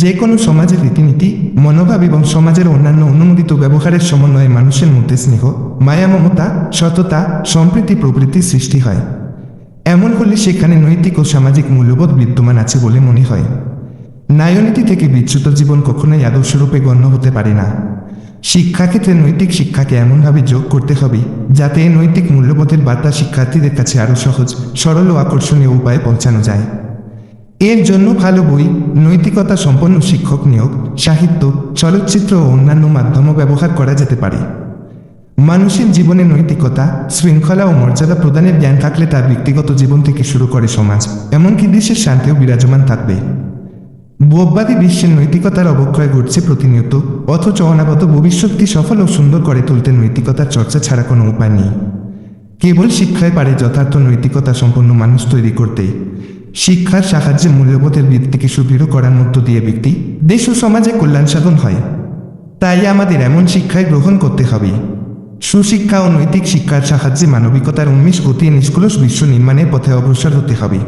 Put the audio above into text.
যে কোনো সমাজের রীতিনীতি, মনোভাব এবং সমাজের অন্যান্য অনুমোদিত ব্যবহারের সমন্বয়ে মানুষের মধ্যে স্নেহ, মায়া, মমতা, সততা, সম্প্রীতি প্রভৃতির সৃষ্টি হয়। এমন হলে সেখানে নৈতিক ও সামাজিক মূল্যবোধ বিদ্যমান আছে বলে মনে হয়। নায়নীতি থেকে বিচ্যুত জীবন কখনোই আদর্শরূপে গণ্য হতে পারে না। শিক্ষাক্ষেত্রে নৈতিক শিক্ষাকে এমনভাবে যোগ করতে হবে, যাতে নৈতিক মূল্যবোধের বার্তা শিক্ষার্থীদের কাছে আরও সহজ, সরল ও আকর্ষণীয় উপায়ে পৌঁছানো যায়। এর জন্য ভালো বই, নৈতিকতা সম্পন্ন শিক্ষক নিয়োগ, সাহিত্য, চলচ্চিত্র ও অন্যান্য মাধ্যম ব্যবহার করা যেতে পারে। মানুষের জীবনে নৈতিকতা, শৃঙ্খলা ও মর্যাদা প্রদানের জ্ঞান থাকলে তার ব্যক্তিগত জীবন থেকে শুরু করে সমাজ, এমনকি দেশের শান্তিও বিরাজমান থাকবে। বোববাদী বিশ্বের নৈতিকতার অবক্ষয় ঘটছে প্রতিনিয়ত, অথচ অনাগত ভবিষ্যৎকে সফল ও সুন্দর করে তুলতে নৈতিকতার চর্চা ছাড়া কোনো উপায় নেই। কেবল শিক্ষায় পারে যথার্থ নৈতিকতা সম্পন্ন মানুষ তৈরি করতে। শিক্ষার সাহায্যে মূল্যবোধের ভিত্তিকে সুদৃঢ় করার মধ্য দিয়ে ব্যক্তি দেশ ও সমাজে কল্যাণ সাধন হয়। তাই আমাদের এমন শিক্ষায় গ্রহণ করতে হবে। সুশিক্ষা ও নৈতিক শিক্ষার সাহায্যে মানবিকতার উন্মেষ গতি নিষ্কলস বিশ্ব নির্মাণের পথে অগ্রসর হতে হবে।